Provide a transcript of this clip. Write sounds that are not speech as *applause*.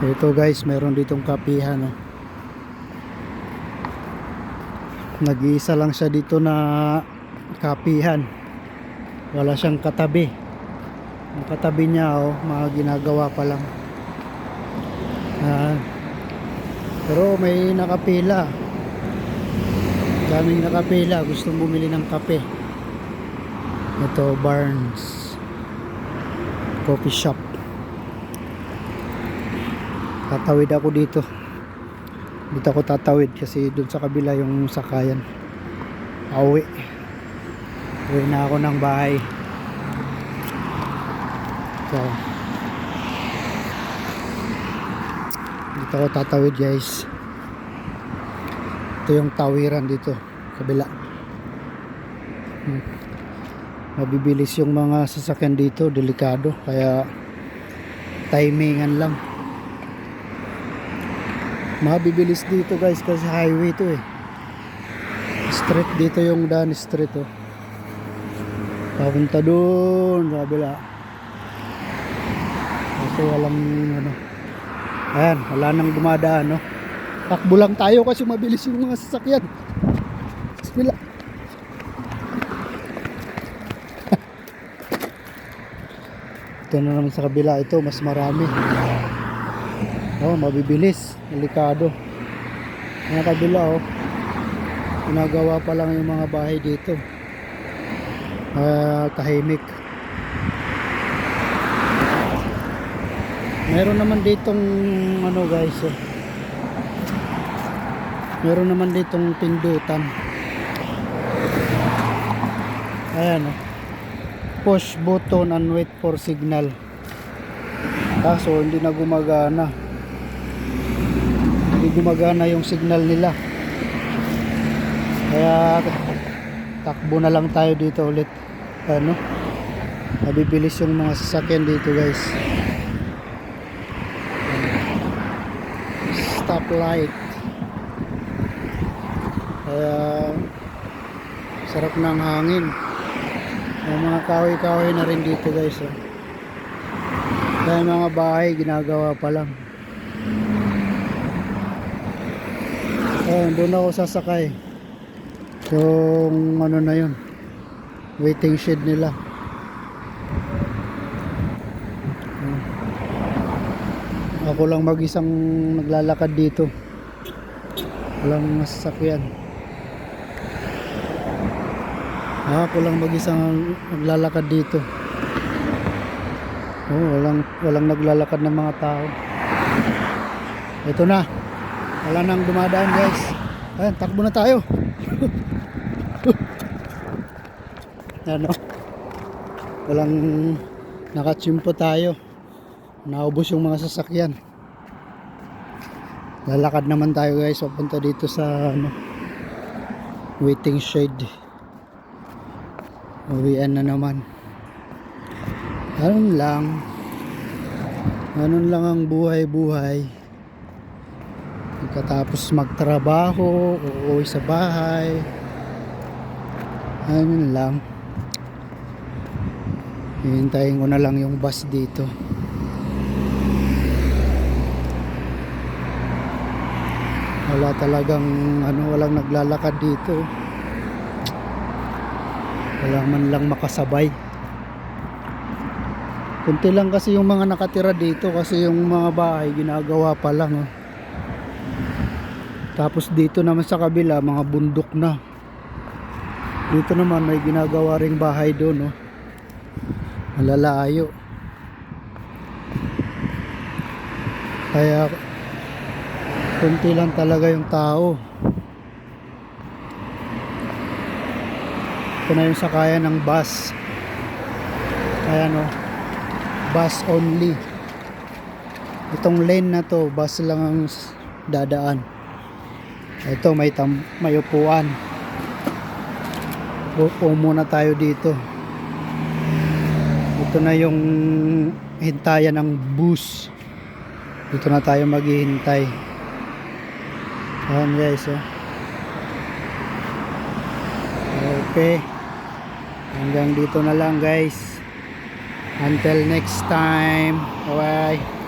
Ito guys, meron ditong kapihan. Oh. Nag-iisa lang siya dito na kapihan. Wala siyang katabi. Ang katabi niya, oh, mga ginagawa pa lang. Ah, pero may nakapila. Daming nakapila. Gustong bumili ng kape. Ito, Barnes. Coffee shop. Tatawid ako dito. Dito ako tatawid kasi dun sa kabila yung sakayan. Awi. Uwi na ako ng bahay. So, dito ako tatawid guys. Ito yung tawiran dito. Kabila. Hmm. Mabibilis yung mga sasakyan dito. Delikado. Kaya timingan lang. Mabibilis dito guys kasi highway to eh. Street dito yung daan street oh. Papunta doon sa kabila. Kasi walang ano. Ayan, wala nang dumadaan no. Takbo lang tayo kasi mabilis yung mga sasakyan. Bismillah. *laughs* Ito na naman sa kabila ito, mas marami. Oh, mabibilis, delikado. Ang kabila oh. Ginagawa pa lang yung mga bahay dito. Ah, tahimik. Meron naman ditong ano guys oh. Meron naman ditong pindutan. Ayan oh. Push button and wait for signal. Kaso hindi na gumagana. Hindi gumagana yung signal nila. Kaya takbo na lang tayo dito ulit. Ano? Mabibilis yung mga sasakyan dito guys. Stoplight. Kaya sarap ng hangin. May mga kahoy-kahoy na rin dito guys. Oh. Kaya mga bahay ginagawa pa lang. Ayun, doon ako sasakay. Yung ano na yun. Waiting shed nila. Ako lang mag-isang naglalakad dito. Walang masasakyan. Ako lang mag-isang naglalakad dito. Oh, walang walang naglalakad ng mga tao. Ito na. Wala nang dumadaan, guys. Ayan, takbo na tayo. *laughs* ano? Walang nakachimpo tayo. Naubos yung mga sasakyan. Lalakad naman tayo, guys. Papunta dito sa ano, waiting shade. Uwian na naman. Ganun lang. Ganun lang ang buhay-buhay. Pagkatapos magtrabaho, uuwi sa bahay. Ganun lang. Hihintayin ko na lang yung bus dito. Wala talagang ano, walang naglalakad dito. Wala man lang makasabay. Kunti lang kasi yung mga nakatira dito kasi yung mga bahay ginagawa pa lang. Oh. Tapos dito naman sa kabila mga bundok na. Dito naman may ginagawa ring bahay doon. Oh. Malalayo. Kaya kunti lang talaga yung tao. Ito na yung sakayan ng bus. Ayan o. Bus only. Itong lane na to, bus lang ang dadaan. Ito may tam may upuan. Upo muna tayo dito. Ito na yung hintayan ng bus. Dito na tayo maghihintay. Ayan guys, oh. Okay. Hanggang dito na lang guys. Until next time. Bye-bye.